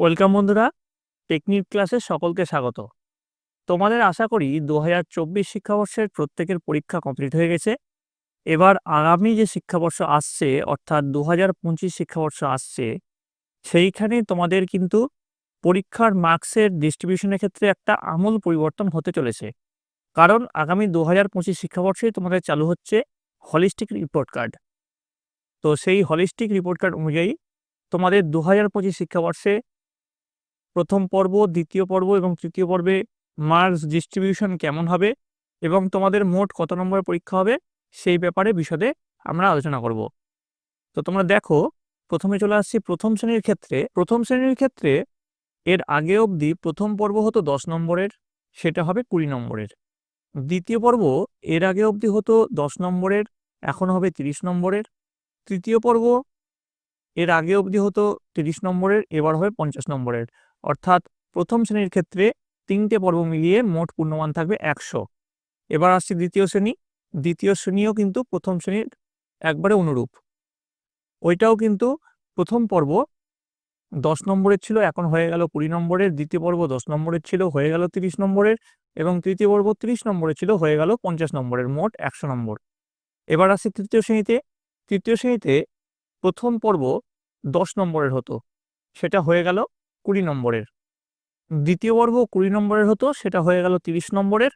Welcome বন্ধুরা, technique ক্লাসে সকলকে স্বাগত। তোমাদের আশা করি দু হাজার চব্বিশ শিক্ষাবর্ষের প্রত্যেকের পরীক্ষা কমপ্লিট হয়ে গেছে। এবার আগামী যে শিক্ষাবর্ষ আসছে, অর্থাৎ দু হাজার পঁচিশ শিক্ষাবর্ষ আসছে, সেইখানে তোমাদের কিন্তু পরীক্ষার মার্কসের ডিস্ট্রিবিউশনের ক্ষেত্রে একটা আমূল পরিবর্তন হতে চলেছে। কারণ আগামী দু হাজার পঁচিশ শিক্ষাবর্ষে তোমাদের চালু হচ্ছে হলিস্টিক রিপোর্ট কার্ড তো সেই হলিস্টিক রিপোর্ট কার্ড অনুযায়ী তোমাদের দু হাজার পঁচিশ শিক্ষাবর্ষে প্রথম পর্ব, দ্বিতীয় পর্ব এবং তৃতীয় পর্বে মার্কস ডিস্ট্রিবিউশন কেমন হবে এবং তোমাদের মোট কত নম্বরের পরীক্ষা হবে, সেই ব্যাপারে বিশদে আমরা আলোচনা করব। তো তোমরা দেখো, প্রথমে চলে আসছি প্রথম শ্রেণির ক্ষেত্রে। প্রথম শ্রেণির ক্ষেত্রে এর আগে অবধি প্রথম পর্ব হতো দশ নম্বরের, সেটা হবে কুড়ি নম্বরের। দ্বিতীয় পর্ব এর আগে অবধি হতো দশ নম্বরের, এখন হবে তিরিশ নম্বরের। তৃতীয় পর্ব এর আগে অবধি হতো তিরিশ নম্বরের, এবার হবে পঞ্চাশ নম্বরের। অর্থাৎ প্রথম শ্রেণির ক্ষেত্রে তিনটে পর্ব মিলিয়ে মোট পূর্ণমান থাকবে একশো। এবার আসছে দ্বিতীয় শ্রেণি। দ্বিতীয় শ্রেণীও কিন্তু প্রথম শ্রেণির একবারে অনুরূপ। ওইটাও কিন্তু প্রথম পর্ব দশ নম্বরের ছিল, এখন হয়ে গেল কুড়ি নম্বরের। দ্বিতীয় পর্ব দশ নম্বরের ছিল, হয়ে গেল তিরিশ নম্বরের। এবং তৃতীয় পর্ব তিরিশ নম্বরের ছিল, হয়ে গেল পঞ্চাশ নম্বরের, মোট একশো নম্বর। এবার আসছে তৃতীয় শ্রেণীতে। তৃতীয় শ্রেণীতে প্রথম পর্ব দশ নম্বরের হতো। সেটা হয়ে গেল কুড়ি নম্বরের। দ্বিতীয় পর্ব কুড়ি নম্বরের হতো, সেটা হয়ে গেল তিরিশ নম্বরের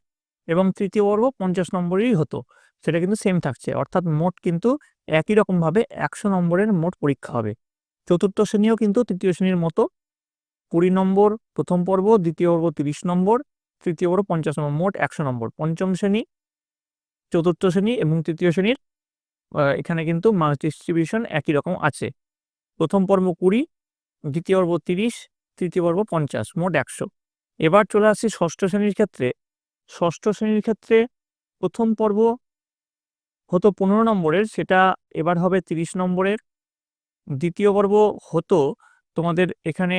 এবং তৃতীয় পর্ব পঞ্চাশ নম্বরেরই হতো। সেটা কিন্তু সেম থাকছে, অর্থাৎ মোট কিন্তু একই রকমভাবে একশো নম্বরের মোট পরীক্ষা হবে। চতুর্থ শ্রেণীও কিন্তু তৃতীয় শ্রেণির মতো। কুড়ি নম্বর প্রথম পর্ব, দ্বিতীয় পর্ব তিরিশ নম্বর, তৃতীয় পর্ব পঞ্চাশ নম্বর, মোট একশো নম্বর। পঞ্চম শ্রেণি, চতুর্থ শ্রেণি এবং তৃতীয় শ্রেণির এখানে কিন্তু মার্কস ডিস্ট্রিবিউশন একই রকম আছে। প্রথম পর্ব কুড়ি, দ্বিতীয় পর্ব তিরিশ তৃতীয় পর্ব পঞ্চাশ, মোট একশো। এবার চলে আসছি ষষ্ঠ শ্রেণির ক্ষেত্রে। ষষ্ঠ শ্রেণির ক্ষেত্রে প্রথম পর্ব হতো পনেরো নম্বরের, সেটা এবার হবে তিরিশ নম্বরের। দ্বিতীয় পর্ব হতো তোমাদের এখানে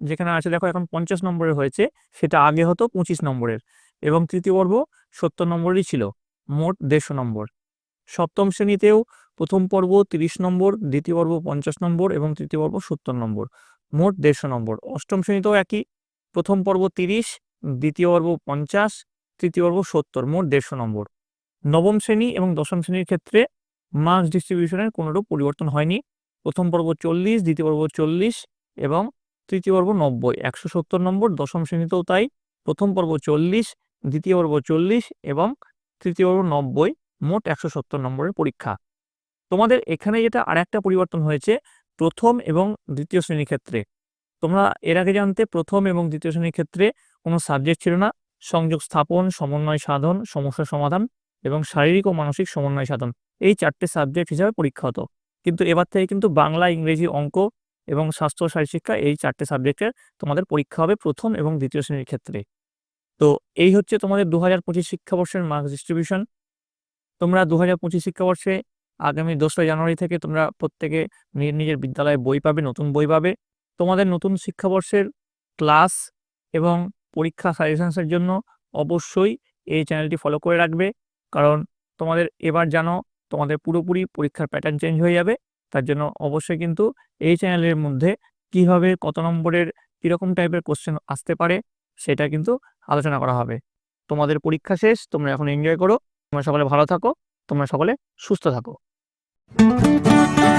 যেখানে আছে, দেখো এখন পঞ্চাশ নম্বরের হয়েছে, সেটা আগে হতো পঁচিশ নম্বরের। এবং তৃতীয় পর্ব সত্তর নম্বরই ছিল, মোট দেড়শো নম্বর। সপ্তম শ্রেণীতেও প্রথম পর্ব তিরিশ নম্বর, দ্বিতীয় পর্ব পঞ্চাশ নম্বর এবং তৃতীয় পর্ব সত্তর নম্বর। মোট দেড়শো নম্বর। অষ্টম শ্রেণীতেও একই। প্রথম পর্ব তিরিশ, দ্বিতীয় পর্ব পঞ্চাশ, তৃতীয় পর্ব সত্তর, মোট দেড়শো নম্বর। নবম শ্রেণি এবং দশম শ্রেণির ক্ষেত্রে মার্কস ডিস্ট্রিবিউশনের কোনোরূপ পরিবর্তন হয়নি। প্রথম পর্ব চল্লিশ, দ্বিতীয় পর্ব চল্লিশ এবং তৃতীয় পর্ব নব্বই, একশো সত্তর নম্বর, দশম শ্রেণীতেও তাই। প্রথম পর্ব চল্লিশ, দ্বিতীয় পর্ব চল্লিশ এবং তৃতীয় পর্ব নব্বই, মোট একশো সত্তর নম্বরের পরীক্ষা। তোমাদের এখানে যেটা আর একটা পরিবর্তন হয়েছে প্রথম এবং দ্বিতীয় শ্রেণির ক্ষেত্রে। তোমরা এর আগে জানতে প্রথম এবং দ্বিতীয় শ্রেণির ক্ষেত্রে কোনো সাবজেক্ট ছিল না। সংযোগ স্থাপন, সমন্বয় সাধন, সমস্যা সমাধান এবং শারীরিক ও মানসিক সমন্বয় সাধন। এই চারটে সাবজেক্ট হিসাবে পরীক্ষা হতো। কিন্তু এবার থেকে কিন্তু বাংলা, ইংরেজি, অঙ্ক এবং স্বাস্থ্য শারীরশিক্ষা এই চারটে সাবজেক্টের তোমাদের পরীক্ষা হবে প্রথম এবং দ্বিতীয় শ্রেণির ক্ষেত্রে। তো এই হচ্ছে তোমাদের দু হাজার পঁচিশ শিক্ষাবর্ষের মার্কস ডিস্ট্রিবিউশন। তোমরা দু হাজার পঁচিশ শিক্ষাবর্ষে আগামী দোসরা জানুয়ারি থেকে তোমরা প্রত্যেকে নিজের নিজের বিদ্যালয়ে বই পাবে, নতুন বই পাবে। তোমাদের নতুন শিক্ষাবর্ষের ক্লাস এবং পরীক্ষা সাজেশনসের জন্য অবশ্যই এই চ্যানেলটি ফলো করে রাখবে। কারণ তোমাদের এবার জানো তোমাদের পুরোপুরি পরীক্ষার প্যাটার্ন চেঞ্জ হয়ে যাবে, তার জন্য অবশ্যই কিন্তু এই চ্যানেলের মধ্যে কীভাবে কত নম্বরের কীরকম টাইপের কোশ্চেন আসতে পারে, সেটা কিন্তু আলোচনা করা হবে। তোমাদের পরীক্ষা শেষ, তোমরা এখন এনজয় করো। তোমরা সকলে ভালো থাকো, তোমরা সকলে সুস্থ থাকো। Thank you.